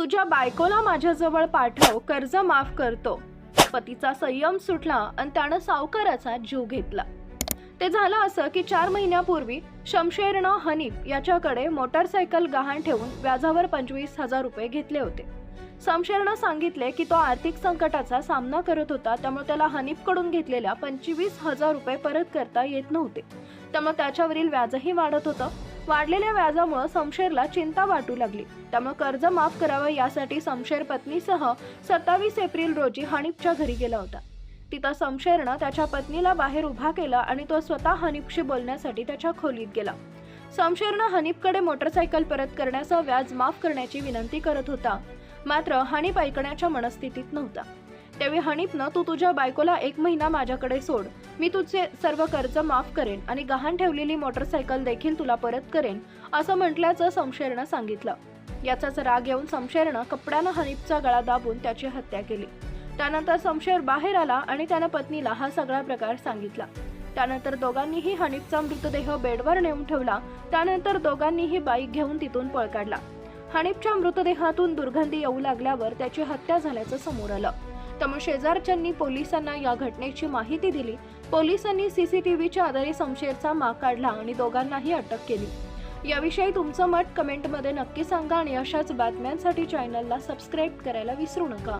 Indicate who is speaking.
Speaker 1: तुझ्या बायकोला माझ्याजवळ पाठव कर्ज माफ करतो. पतीचा संयम सुटला आणि त्यानं सावकाराचा जीव घेतला. ते झालं असं की चार महिन्यापूर्वी शमशेरनं हनीफ याच्याकडे मोटारसायकल गहाण ठेवून व्याजावर पंचवीस हजार रुपये घेतले होते. शमशेरनं सांगितले की तो आर्थिक संकटाचा सामना करत होता त्यामुळे त्याला हनीफकडून घेतलेल्या पंचवीस हजार रुपये परत करता येत नव्हते. त्यामुळे त्याच्यावरील व्याजही वाढत होतं. वाढलेल्या व्याजामुळे समशेरला चिंता वाटू लागली. त्यामुळे कर्ज माफ करावं यासाठी समशेर पत्नीसह सत्तावीस एप्रिल रोजी हनीफच्या घरी गेला होता. तिथं समशेरनं त्याच्या पत्नीला बाहेर उभा केला आणि तो स्वतः हनीफशी बोलण्यासाठी त्याच्या खोलीत गेला. समशेरनं हनीफकडे मोटरसायकल परत करण्याचं व्याज माफ करण्याची विनंती करत होता. मात्र हनीफ ऐकण्याच्या मनस्थितीत नव्हता. त्यावेळी हनीफनं तू तुझ्या बायकोला एक महिना माझ्याकडे सोड. मी तुझे सर्व कर्ज माफ करेन आणि गहाण ठेवलेली मोटरसायकल देखील तुला परत करेन असं म्हटल्याचं समशेरनं सांगितलं. याचाच राग येऊन समशेरनं कपड्यानं हनीफचा गळा दाबून त्याची हत्या केली. त्यानंतर समशेर बाहेर आला आणि त्यानं पत्नीला हा सगळा प्रकार सांगितला. त्यानंतर दोघांनीही हनीफचा मृतदेह बेडवर नेऊन ठेवला. त्यानंतर दोघांनीही बाईक घेऊन तिथून पळ काढला. हनीफच्या मृतदेहातून दुर्गंधी येऊ लागल्यावर त्याची हत्या झाल्याचं समोर आलं. त्यामुळे शेजारच्यांनी पोलिसांना या घटनेची माहिती दिली. पोलिसांनी सीसीटीव्हीच्या आधारे शमशेरचा माग काढला आणि दोघांनाही अटक केली. याविषयी तुमचं मत कमेंटमध्ये नक्की सांगा आणि अशाच बातम्यांसाठी चॅनलला सबस्क्राईब करायला विसरू नका.